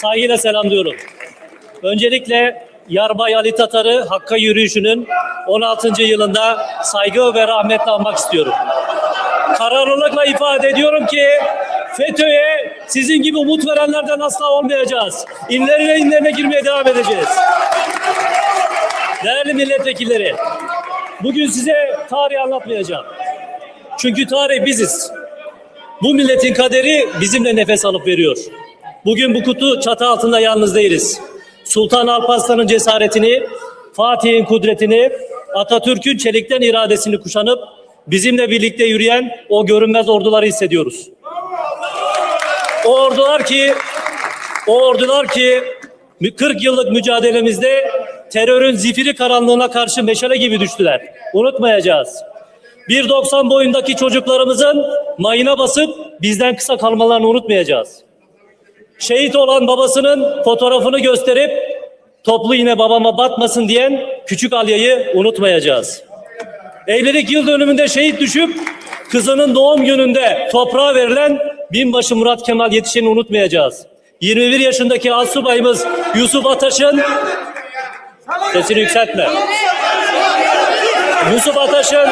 saygıyla selamlıyorum. Öncelikle Yarbay Ali Tatar'ı Hakk'a yürüyüşünün 16. yılında saygı ve rahmetle anmak istiyorum. Kararlılıkla ifade ediyorum ki FETÖ'ye sizin gibi umut verenlerden asla olmayacağız. İnlerine inlerine girmeye devam edeceğiz. Değerli milletvekilleri, bugün size tarih anlatmayacağım. Çünkü tarih biziz. Bu milletin kaderi bizimle nefes alıp veriyor. Bugün bu kutu çatı altında yalnız değiliz. Sultan Alparslan'ın cesaretini, Fatih'in kudretini, Atatürk'ün çelikten iradesini kuşanıp bizimle birlikte yürüyen o görünmez orduları hissediyoruz. O ordular ki o ordular ki 40 yıllık mücadelemizde terörün zifiri karanlığına karşı meşale gibi düştüler. Unutmayacağız. 1.90 boyundaki çocuklarımızın mayına basıp bizden kısa kalmalarını unutmayacağız. Şehit olan babasının fotoğrafını gösterip toplu yine babama batmasın diyen küçük Alya'yı unutmayacağız. Evlilik yıl dönümünde şehit düşüp kızının doğum gününde toprağa verilen binbaşı Murat Kemal Yetişen'i unutmayacağız. 21 yaşındaki asubayımız Yusuf Ataş'ın sesini yükseltme. Yusuf Ataş'ın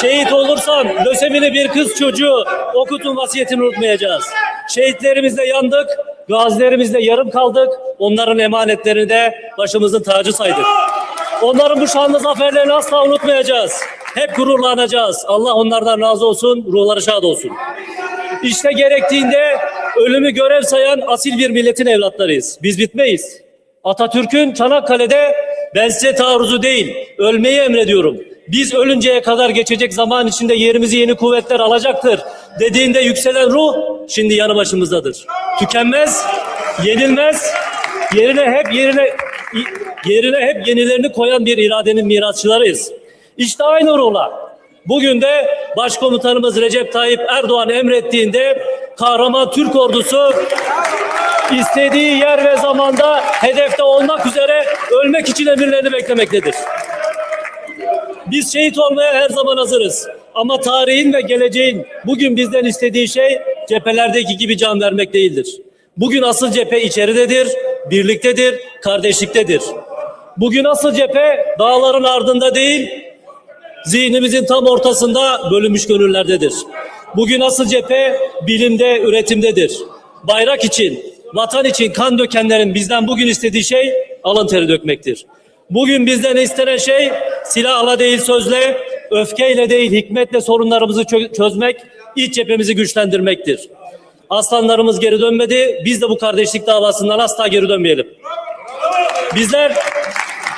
şehit olursam lösemili bir kız çocuğu okutun vasiyetini unutmayacağız. Şehitlerimizle yandık, gazilerimizle yarım kaldık. Onların emanetlerini de başımızın tacı saydık. Onların bu şanlı zaferlerini asla unutmayacağız. Hep gururlanacağız. Allah onlardan razı olsun, ruhları şad olsun. İşte gerektiğinde ölümü görev sayan asil bir milletin evlatlarıyız. Biz bitmeyiz. Atatürk'ün Çanakkale'de ben size taarruzu değil, ölmeyi emrediyorum. Biz ölünceye kadar geçecek zaman içinde yerimizi yeni kuvvetler alacaktır. Dediğinde yükselen ruh şimdi yanı başımızdadır. Tükenmez, yenilmez, yerine hep yerine yerine hep yenilerini koyan bir iradenin mirasçılarıyız. İşte aynı ruhla Bugün de Başkomutanımız Recep Tayyip Erdoğan emrettiğinde kahraman Türk ordusu istediği yer ve zamanda hedefte olmak üzere ölmek için emirlerini beklemektedir. Biz şehit olmaya her zaman hazırız. Ama tarihin ve geleceğin bugün bizden istediği şey cephelerdeki gibi can vermek değildir. Bugün asıl cephe içeridedir, birliktedir, kardeşliktedir. Bugün asıl cephe dağların ardında değil, zihnimizin tam ortasında bölünmüş gönüllerdedir. Bugün asıl cephe bilimde, üretimdedir. Bayrak için, vatan için kan dökenlerin bizden bugün istediği şey alın teri dökmektir. Bugün bizden istenen şey silahla değil sözle, öfkeyle değil hikmetle sorunlarımızı çö- çözmek, iç cephemizi güçlendirmektir. Aslanlarımız geri dönmedi, biz de bu kardeşlik davasından asla geri dönmeyelim. Bizler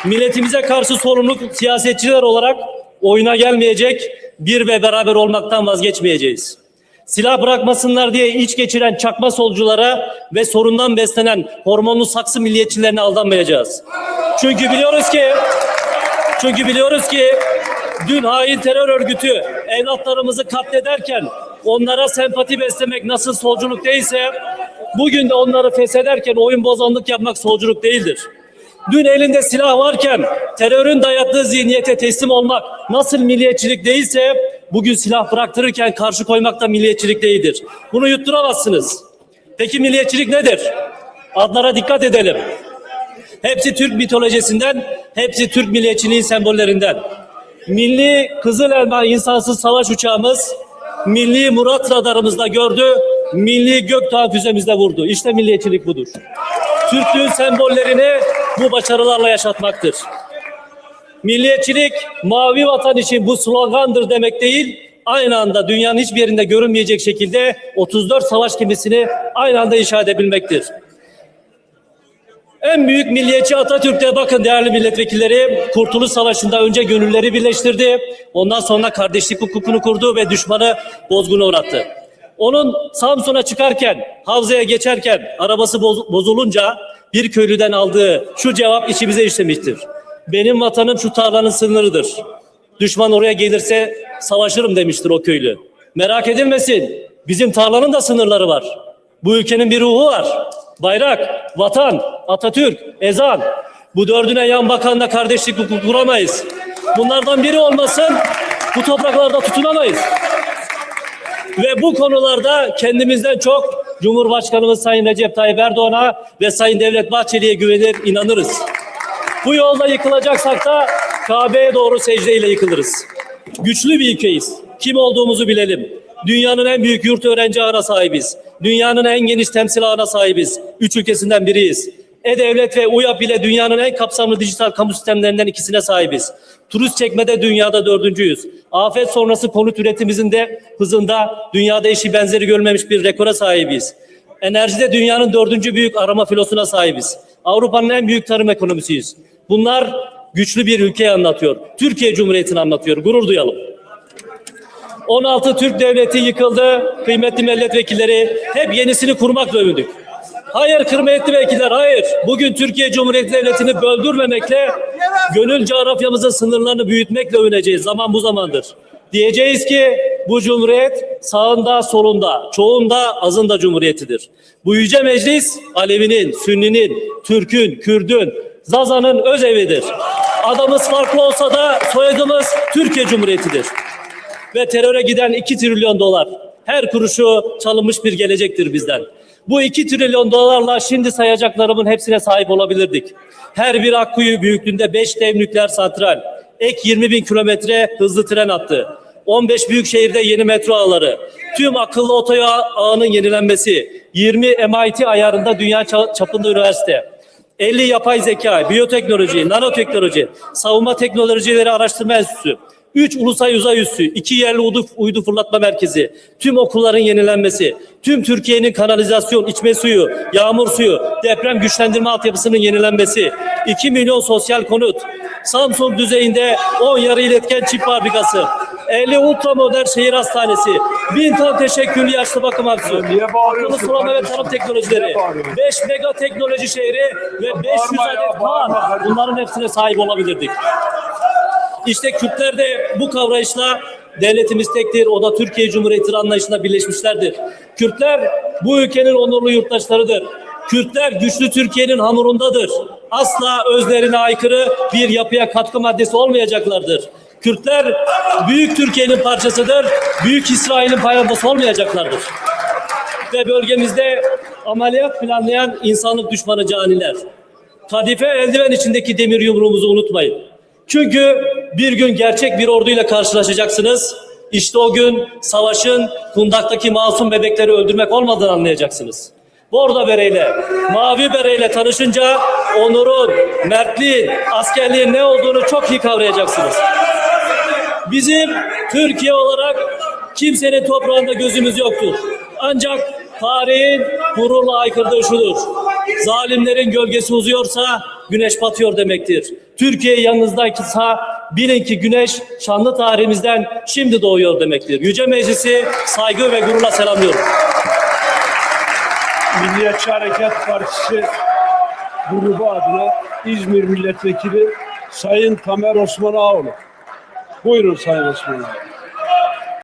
milletimize karşı sorumlu siyasetçiler olarak oyuna gelmeyecek, bir ve beraber olmaktan vazgeçmeyeceğiz. Silah bırakmasınlar diye iç geçiren çakma solculara ve sorundan beslenen hormonlu saksı milliyetçilerine aldanmayacağız. Çünkü biliyoruz ki çünkü biliyoruz ki dün hain terör örgütü evlatlarımızı katlederken onlara sempati beslemek nasıl solculuk değilse bugün de onları feshederken oyun bozanlık yapmak solculuk değildir. Dün elinde silah varken terörün dayattığı zihniyete teslim olmak nasıl milliyetçilik değilse bugün silah bıraktırırken karşı koymak da milliyetçilik değildir. Bunu yutturamazsınız. Peki milliyetçilik nedir? Adlara dikkat edelim. Hepsi Türk mitolojisinden, hepsi Türk milliyetçiliğin sembollerinden. Milli Kızıl Elma insansız savaş uçağımız Milli Murat radarımızda gördü, Milli Göktuğ füzemizde vurdu. İşte milliyetçilik budur. Türklüğün sembollerini bu başarılarla yaşatmaktır. Milliyetçilik mavi vatan için bu slogandır demek değil, aynı anda dünyanın hiçbir yerinde görünmeyecek şekilde 34 savaş gemisini aynı anda inşa edebilmektir. En büyük milliyetçi Atatürk'te bakın değerli milletvekilleri Kurtuluş Savaşı'nda önce gönülleri birleştirdi. Ondan sonra kardeşlik hukukunu kurdu ve düşmanı bozguna uğrattı. Onun Samsun'a çıkarken, Havza'ya geçerken arabası boz- bozulunca bir köylüden aldığı şu cevap içimize işlemiştir. Benim vatanım şu tarlanın sınırıdır. Düşman oraya gelirse savaşırım demiştir o köylü. Merak edilmesin. Bizim tarlanın da sınırları var. Bu ülkenin bir ruhu var. Bayrak, vatan, Atatürk, ezan. Bu dördüne yan bakanla kardeşlik hukuku kuramayız. Bunlardan biri olmasın bu topraklarda tutunamayız. Ve bu konularda kendimizden çok Cumhurbaşkanımız Sayın Recep Tayyip Erdoğan'a ve Sayın Devlet Bahçeli'ye güvenir, inanırız. Bu yolda yıkılacaksak da Kabe'ye doğru secdeyle yıkılırız. Güçlü bir ülkeyiz. Kim olduğumuzu bilelim. Dünyanın en büyük yurt öğrenci ağına sahibiz. Dünyanın en geniş temsil ağına sahibiz. Üç ülkesinden biriyiz. E-Devlet ve UYAP ile dünyanın en kapsamlı dijital kamu sistemlerinden ikisine sahibiz. Turist çekmede dünyada dördüncüyüz. Afet sonrası konut üretimimizin de hızında dünyada eşi benzeri görmemiş bir rekora sahibiz. Enerjide dünyanın dördüncü büyük arama filosuna sahibiz. Avrupa'nın en büyük tarım ekonomisiyiz. Bunlar güçlü bir ülkeyi anlatıyor. Türkiye Cumhuriyeti'ni anlatıyor. Gurur duyalım. 16 Türk devleti yıkıldı. Kıymetli milletvekilleri hep yenisini kurmakla övündük. Hayır kıymetli vekiller hayır. Bugün Türkiye Cumhuriyeti Devleti'ni böldürmemekle gönül coğrafyamızın sınırlarını büyütmekle övüneceğiz. Zaman bu zamandır. Diyeceğiz ki bu cumhuriyet sağında solunda, çoğunda azında cumhuriyetidir. Bu yüce meclis Alevinin, Sünninin, Türk'ün, Kürd'ün, Zaza'nın öz evidir. Adamız farklı olsa da soyadımız Türkiye Cumhuriyeti'dir ve teröre giden 2 trilyon dolar. Her kuruşu çalınmış bir gelecektir bizden. Bu 2 trilyon dolarla şimdi sayacaklarımın hepsine sahip olabilirdik. Her bir akkuyu büyüklüğünde 5 dev nükleer santral, ek 20 bin kilometre hızlı tren hattı, 15 büyük şehirde yeni metro ağları, tüm akıllı otoyol ağının yenilenmesi, 20 MIT ayarında dünya ça- çapında üniversite, 50 yapay zeka, biyoteknoloji, nanoteknoloji, savunma teknolojileri araştırma enstitüsü, 3 ulusal uzay üssü, 2 yerli uydu, uydu fırlatma merkezi, tüm okulların yenilenmesi, tüm Türkiye'nin kanalizasyon, içme suyu, yağmur suyu, deprem güçlendirme altyapısının yenilenmesi, 2 milyon sosyal konut, Samsung düzeyinde 10 yarı iletken çip fabrikası, 50 ultramodern şehir hastanesi, 1000 ton teşekküllü yaşlı bakım bağırıyorsun akıllı sulama ve tarım teknolojileri, Niye bağırıyorsun? 5 mega teknoloji şehri ve 500 Bağırma ya, adet kan. Bunların hepsine sahip olabilirdik. İşte Kürtler de bu kavrayışla devletimiz tektir, o da Türkiye Cumhuriyeti anlayışında birleşmişlerdir. Kürtler bu ülkenin onurlu yurttaşlarıdır. Kürtler güçlü Türkiye'nin hamurundadır. Asla özlerine aykırı bir yapıya katkı maddesi olmayacaklardır. Kürtler büyük Türkiye'nin parçasıdır, büyük İsrail'in payandası olmayacaklardır. Ve bölgemizde ameliyat planlayan insanlık düşmanı caniler. Kadife eldiven içindeki demir yumruğumuzu unutmayın. Çünkü bir gün gerçek bir orduyla karşılaşacaksınız. İşte o gün savaşın kundaktaki masum bebekleri öldürmek olmadığını anlayacaksınız. Bordo bereyle, mavi bereyle tanışınca onurun, mertliğin, askerliğin ne olduğunu çok iyi kavrayacaksınız. Bizim Türkiye olarak kimsenin toprağında gözümüz yoktur. Ancak tarihin gururla aykırdığı şudur. Zalimlerin gölgesi uzuyorsa güneş batıyor demektir. Türkiye yanınızdaysa bilin ki güneş şanlı tarihimizden şimdi doğuyor demektir. Yüce Meclisi saygı ve gururla selamlıyorum. Milliyetçi Hareket Partisi grubu adına İzmir Milletvekili Sayın Tamer Osman Ağoğlu. Buyurun Sayın Osman Ağoğlu.